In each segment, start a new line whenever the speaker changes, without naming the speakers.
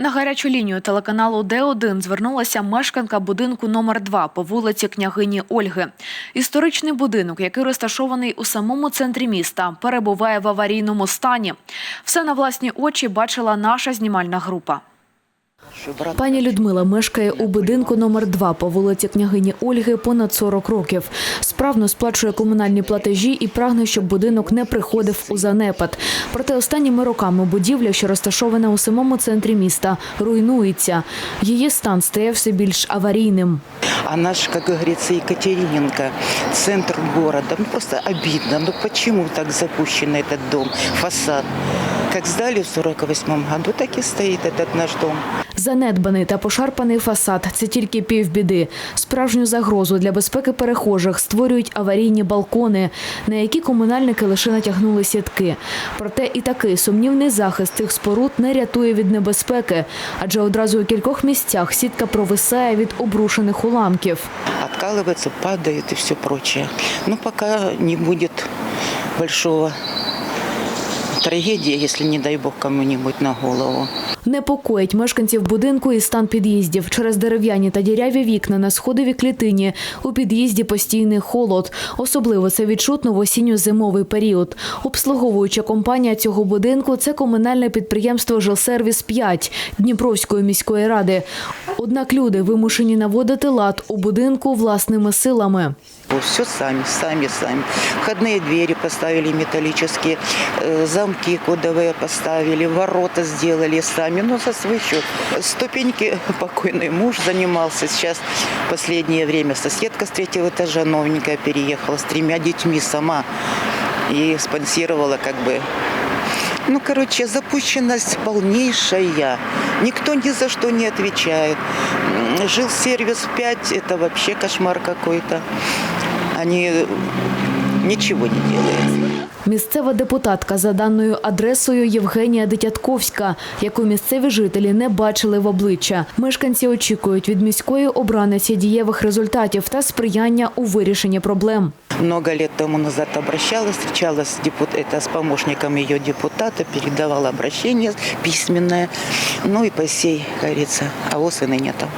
На гарячу лінію телеканалу Д1 звернулася мешканка будинку номер 2 по вулиці княгині Ольги. Історичний будинок, який розташований у самому центрі міста, перебуває в аварійному стані. Все на власні очі бачила наша знімальна група. Пані Людмила мешкає у будинку номер 2 по вулиці княгині Ольги понад 40 років. Справно сплачує комунальні платежі і прагне, щоб будинок не приходив у занепад. Проте останніми роками будівля, що розташована у самому центрі міста, руйнується. Її стан стає все більш аварійним.
Она же, как говорится, Екатериненко, центр города. Ну, просто обидно. Ну, почему так запущен этот дом, фасад? Как сдали в 48 году, так и стоит этот наш дом.
Занедбаний та пошарпаний фасад – це тільки півбіди. Справжню загрозу для безпеки перехожих створюють аварійні балкони, на які комунальники лише натягнули сітки. Проте і такий сумнівний захист цих споруд не рятує від небезпеки, адже одразу у кількох місцях сітка провисає від обрушених уламків.
Откалывается, падает и все прочее. Но пока не будет большого трагедии, если, не дай бог, кому-нибудь на голову.
Непокоїть мешканців будинку і стан під'їздів. Через дерев'яні та діряві вікна на сходовій клітині у під'їзді постійний холод. Особливо це відчутно в осінньо-зимовий період. Обслуговуюча компанія цього будинку – це комунальне підприємство «Жилсервіс-5» Дніпровської міської ради. Однак люди вимушені наводити лад у будинку власними силами.
Все сами, сами, сами. Входные двери поставили металлические, э, замки кодовые поставили, ворота сделали сами, но за свой. Ступеньки покойный муж занимался. Сейчас в последнее время соседка с третьего этажа новенькая переехала с тремя детьми сама и спонсировала как бы ну, короче, запущенность полнейшая. Никто ни за что не отвечает. Жил сервис 5, это вообще кошмар какой-то. Они ничего не делают.
Місцева депутатка за даною адресою Євгенія Дитятковська, яку місцеві жителі не бачили в обличчя. Мешканці очікують від міської обраниці дієвих результатів та сприяння у вирішенні проблем.
Много лет тому назад обращалась, встречалась с, депут... это, с помощником ее депутата, передавала обращение письменное. Ну и по сей, говорится, а ос и ныне там.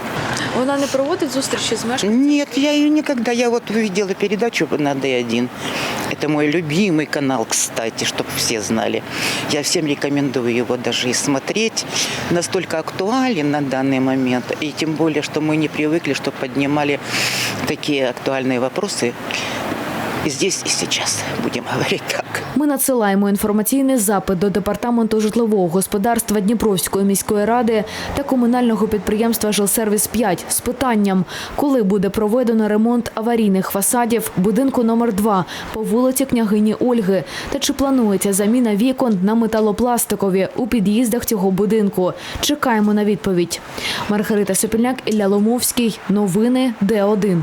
Вона не проводить зустрічі з мешканцями?
Нет, я ее никогда. Я вот увидела передачу на Д1. Это мой любимый канал, кстати, чтобы все знали. Я всем рекомендую его даже и смотреть. Настолько актуален на данный момент. И тем более, что мы не привыкли, что поднимали такие актуальные вопросы. Здесь, и сейчас, будем говорить так.
Ми надсилаємо інформаційний запит до департаменту житлового господарства Дніпровської міської ради та комунального підприємства «Жилсервіс-5» з питанням, коли буде проведено ремонт аварійних фасадів будинку номер 2 по вулиці княгині Ольги та чи планується заміна вікон на металопластикові у під'їздах цього будинку. Чекаємо на відповідь. Маргарита Сопільняк, Ілля Ломовський. Новини Д1.